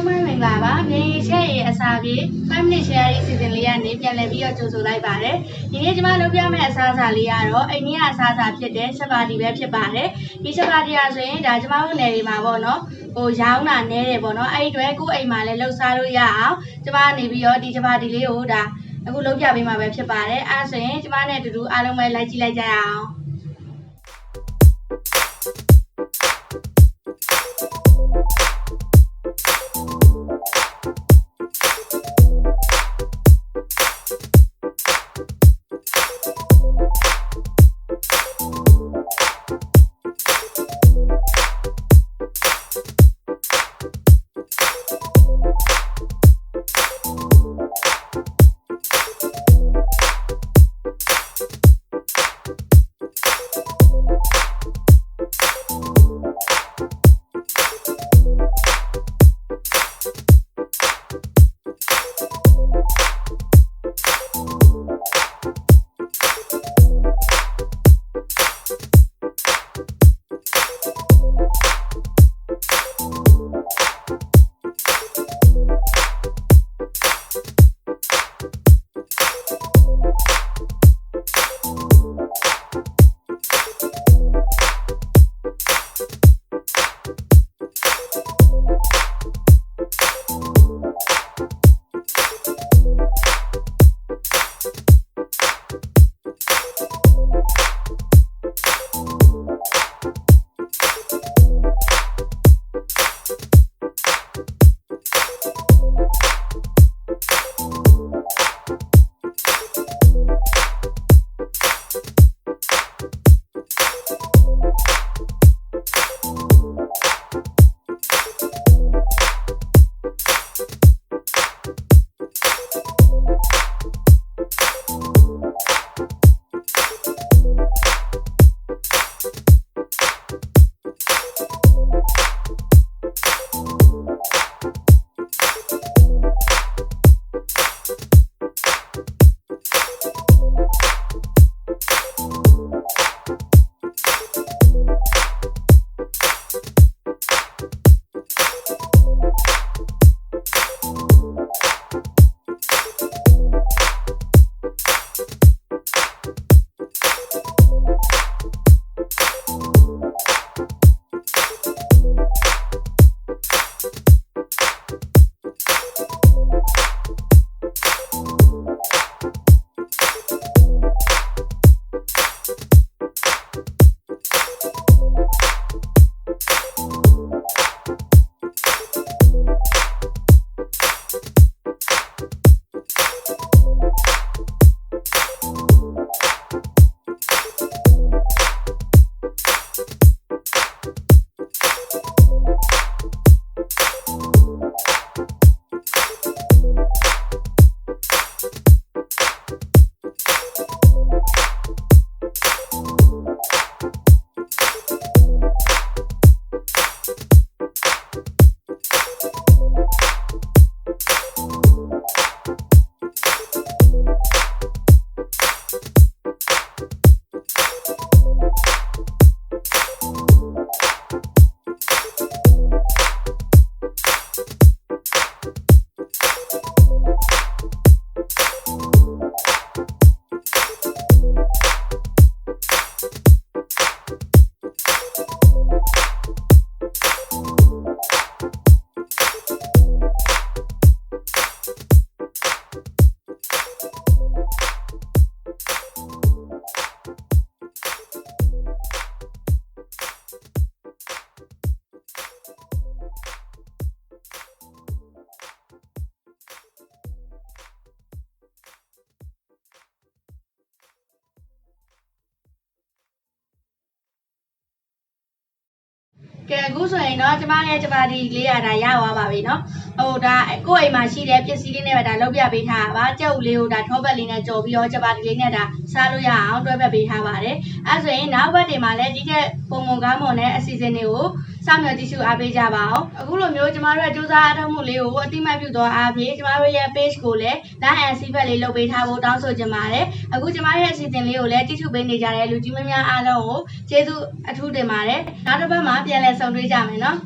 လုံးပဲမင်္ဂလာပါ။နေချက်ရဲ့အစာပြေ5 minute share ရေးစီစဉ်လေးကနေပြန်လည်ပြီးတော့ကြိုဆိုလိုက်ပါတယ်။ဒီနေ့ကျွန်မလုပ်ပြမယ့်အစားအစာလေးကတော့အိန္ဒိယအစားအစာဖြစ်တဲ့ချက်ပါတီပဲဖြစ်ပါတယ်။ဒီချက်ပါတီကဆိုရင်ဒါကျွန်မတို့နယ်တွေမှာပေါ့နော်။ဟိုရောင်းတာနဲတယ်ပေါ့နော်။အဲ့ဒီအတွက်ကိုယ့်အိမ်မှာလည်းလှုပ်ရှားလို့ရအောင်ကျွန်မနေပြီးတော့ဒီချက်ပါတီလေးကိုဒါအခုလုပ်ပြပေးမှာပဲဖြစ်ပါတယ်။အဲဒါဆိုရင်ကျွန်မနဲ့အတူတူအားလုံးပဲလိုက်ကြည့်လိုက်ကြရအောင်။ ကဲအခုဆိုရင်တော့ကျမရဲ့ကျမဒီလေးရတာရသွားပါပြီเนาะဟိုဒါကိုယ့်အိမ်မှာရှိတဲ့ပစ္စည်းလေးနဲ့ပဲဒါလုပ်ပြပေးထားတာပါကြက်ဥလေးကိုဒါထောပတ်လေးနဲ့ကြော်ပြီးတော့ကျမဒီလေးနဲ့ဒါစားလို့ရအောင်တွဲပတ်ပေးထားပါတယ်အဲဆိုရင်နောက်ဘက်တွေမှာလည်းဒီတဲ့ပုံမုံကားမွန်နဲ့အစီအစဉ်တွေကို စောင့်မျှော်ကြည့်ရှုအားပေးကြပါအောင်အခုလိုမျိုးကျမတို့ရဲ့စူးစမ်းအားထုတ်မှုလေးကိုအတိမတ်ပြုသောအားဖြင့်ကျမတို့ရဲ့ page ကိုလည်း like and subscribe လေးလုပ်ပေးထားဖို့တောင်းဆိုချင်ပါတယ်အခုကျမရဲ့အစီအစဉ်လေးကိုလည်းကြည့်ရှုပေးနေကြတဲ့လူကြီးမများအားလုံးကိုကျေးဇူးအထူးတင်ပါတယ်နောက်တစ်ပတ်မှာပြန်လည်ဆုံတွေ့ကြမယ်နော်